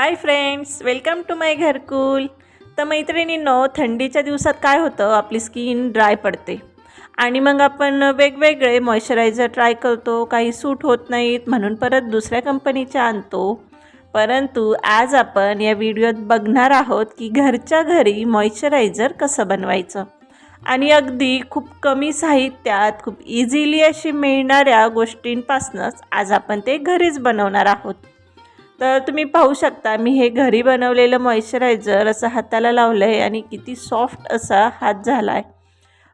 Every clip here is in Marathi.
Hi friends welcome to my Gharkul तर मैत्रिणींनो थंडीच्या दिवसात काय होतं? आपली स्किन ड्राय पडते. आणि मग आपण वेगवेगळे मॉइश्चरायझर ट्राय करतो. काही सूट होत नाहीत म्हणून परत दुसऱ्या कंपनीच्या आणतो. परंतु आज आपण या व्हिडिओत बघणार आहोत की घरच्या घरी मॉइश्चरायझर कसं बनवायचं? आणि अगदी खूप कमी साहित्यात खूप इझिली अशी मिळणाऱ्या गोष्टींपासूनच आज आपण ते घरीच बनवणार आहोत. तर तुम्ही पाहू शकता मी हे घरी बनवलेलं मॉइश्चरायझर असं हाताला लावलं आहे आणि किती सॉफ्ट असा हात झाला आहे.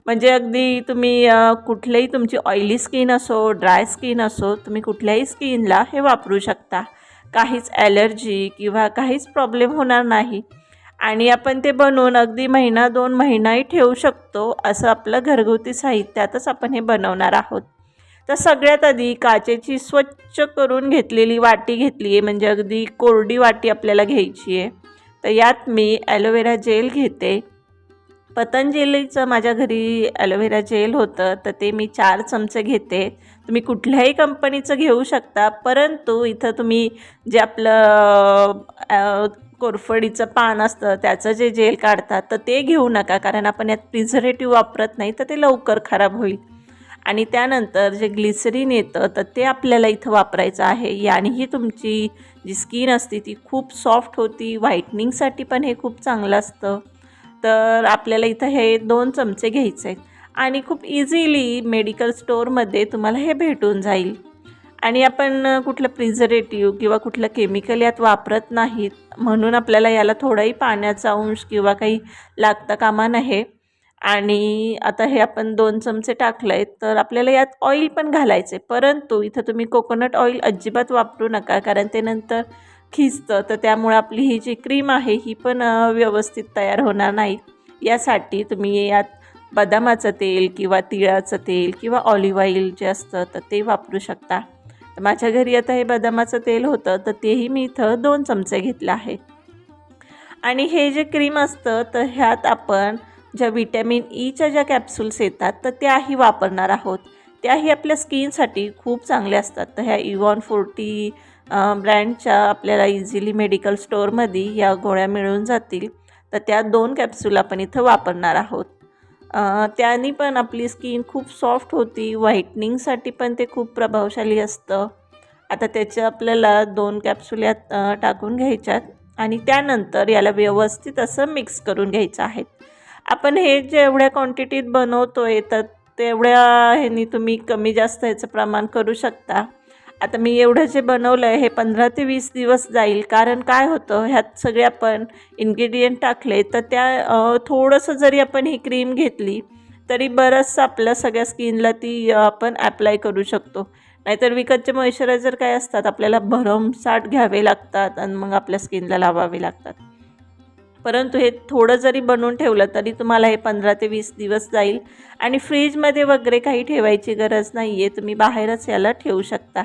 म्हणजे अगदी तुम्ही कुठलेही तुमची ऑइली स्किन असो ड्राय स्किन असो तुम्ही कुठल्याही स्किनला हे वापरू शकता. काहीच ॲलर्जी किंवा काहीच प्रॉब्लेम होणार नाही. आणि आपण ते बनवून अगदी महिना दोन महिनाही ठेवू शकतो असं आपलं घरगुती साहित्यातच आपण हे बनवणार आहोत. तर सगळ्यात आधी काचेची स्वच्छ करून घेतलेली वाटी घेतली आहे. म्हणजे अगदी कोरडी वाटी आपल्याला घ्यायची आहे. तर यात मी ॲलोवेरा जेल घेते. पतंजलीचं माझ्या घरी ॲलोवेरा जेल होतं. तर ते मी चार चमचे घेते. तुम्ही कुठल्याही कंपनीचं घेऊ शकता. परंतु इथं तुम्ही जे आपलं कोरफडीचं पान असतं त्याचं जे जेल काढतात तर ते घेऊ नका. कारण आपण यात प्रिझर्वेटिव्ह वापरत नाही तर ते लवकर खराब होईल. आणि त्यानंतर जे ग्लिसरीन येतं तर ते आपल्याला इथं वापरायचं आहे. यानेही तुमची जी स्किन असते ती खूप सॉफ्ट होती. व्हाईटनिंगसाठी पण हे खूप चांगलं असतं. तर आपल्याला इथं हे दोन चमचे घ्यायचे आहेत. आणि खूप इझिली मेडिकल स्टोअरमध्ये तुम्हाला हे भेटून जाईल. आणि आपण कुठलं प्रिझर्वेटिव्ह किंवा कुठलं केमिकल यात वापरत नाहीत. म्हणून आपल्याला याला थोडाही पाण्याचा अंश किंवा काही लागता कामा नये. आणि आता हे आपण दोन चमचे टाकलं आहे तर आपल्याला यात ऑइल पण घालायचे परंतु इथं तुम्ही कोकोनट ऑइल अजिबात वापरू नका कारण ते नंतर खिचतं तर त्यामुळे आपली ही जी क्रीम आहे ही पण व्यवस्थित तयार होणार नाही. यासाठी तुम्ही यात बदामाचं तेल किंवा तिळाचं तेल किंवा ऑलिव्ह ऑइल जे असतं तर ते वापरू शकता. तर माझ्या घरी आता हे बदामाचं तेल होतं तर तेही मी इथं दोन चमचे घेतलं आहे. आणि हे जे क्रीम असतं तर ह्यात आपण ज्या विटॅमिन ईच्या e ज्या कॅप्सूल्स येतात तर त्याही वापरणार आहोत. त्याही आपल्या स्किनसाठी खूप चांगल्या असतात. तर ह्या इव्हॉन फोर्टी ब्रँडच्या आपल्याला इझिली मेडिकल स्टोअरमध्ये या गोळ्या मिळून जातील. तर त्या दोन कॅप्सूल आपण इथं वापरणार आहोत. अ, त्यानी पण आपली स्किन खूप सॉफ्ट होती. व्हाईटनिंगसाठी पण ते खूप प्रभावशाली असतं. आता त्याचं आपल्याला दोन कॅप्सूल यात टाकून घ्यायच्यात. आणि त्यानंतर याला व्यवस्थित असं मिक्स करून घ्यायचं आहे. आपण हे जेवढ्या क्वांटिटीत बनवतो आहे तर तेवढ्या ह्यानी तुम्ही कमी जास्त ह्याचं प्रमाण करू शकता. आता मी एवढं जे बनवलं आहे हे पंधरा ते वीस दिवस जाईल. कारण काय होतं ह्यात सगळे आपण इन्ग्रेडियंट टाकले तर त्या थोडंसं जरी आपण ही क्रीम घेतली तरी बरंचसं आपल्या सगळ्या स्किनला ती आपण ॲप्लाय करू शकतो. नाहीतर विकतचे मॉइश्चरायझर काय असतात आपल्याला भरमसाठ घ्यावे लागतात आणि मग आपल्या स्किनला लावावे लागतात. परंतु हे थोडं जरी बनवून ठेवलं तरी तुम्हाला हे पंधरा ते वीस दिवस जाईल. आणि फ्रीजमध्ये वगैरे काही ठेवायची गरज नाही आहे तुम्ही बाहेरच याला ठेवू शकता.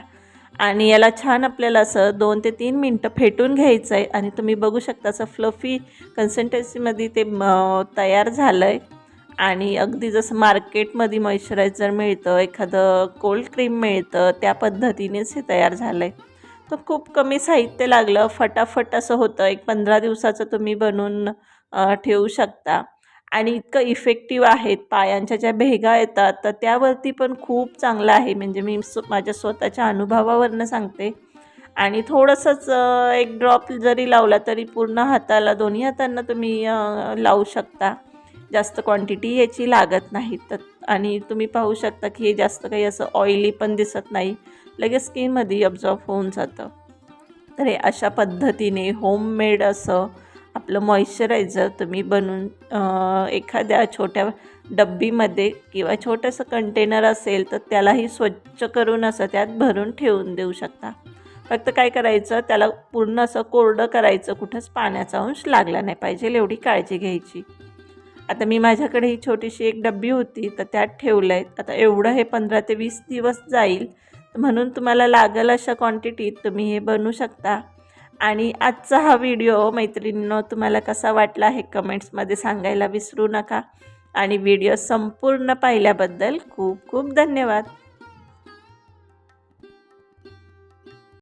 आणि याला छान आपल्याला असं दोन ते तीन मिनटं फेटून घ्यायचं आहे आणि तुम्ही बघू शकता असं फ्लफी कन्सिस्टन्सीमध्ये ते तयार झालं आहे आणि अगदी जसं मार्केटमध्ये मॉइश्चरायझर मिळतं एखादं कोल्ड क्रीम मिळतं त्या पद्धतीनेच हे तयार झालं आहे तर खूप कमी साहित्य लागलं. फटाफट असं होतं. एक पंधरा दिवसाचं तुम्ही बनवून ठेवू शकता. आणि इतकं इफेक्टिव्ह आहेत. पायांच्या ज्या भेगा येतात तर त्यावरती पण खूप चांगलं आहे. म्हणजे मी माझ्या स्वतःच्या अनुभवावरनं सांगते. आणि थोडंसंच एक ड्रॉप जरी लावला तरी पूर्ण हाताला दोन्ही हातांना तुम्ही लावू शकता. जास्त क्वांटिटी याची लागत नाही. तर आणि तुम्ही पाहू शकता की हे जास्त काही असं ऑइली पण दिसत नाही. लगेच स्किनमध्ये अब्झॉर्ब होऊन जातं. तर हे अशा पद्धतीने होममेड असं आपलं मॉइश्चरायझर तुम्ही बनवून एखाद्या छोट्या डब्बीमध्ये किंवा छोटंसं कंटेनर असेल तर त्यालाही स्वच्छ करून असं त्यात भरून ठेवून देऊ शकता. फक्त काय करायचं? त्याला पूर्ण असं कोरडं करायचं. कुठंच पाण्याचा अंश लागला नाही पाहिजे. एवढी काळजी घ्यायची. आता मी माझ्याकडे ही छोटीशी एक डब्बी होती तर त्यात ठेवलं आहे आता एवढं हे पंधरा ते वीस दिवस जाईल म्हणून तुम्हाला लागेल अशा क्वांटिटीत तुम्ही हे बनवू शकता. आणि आजचा हा व्हिडिओ मैत्रिणींनो तुम्हाला कसा वाटला हे कमेंट्समध्ये सांगायला विसरू नका. आणि व्हिडिओ संपूर्ण पाहिल्याबद्दल खूप खूप धन्यवाद.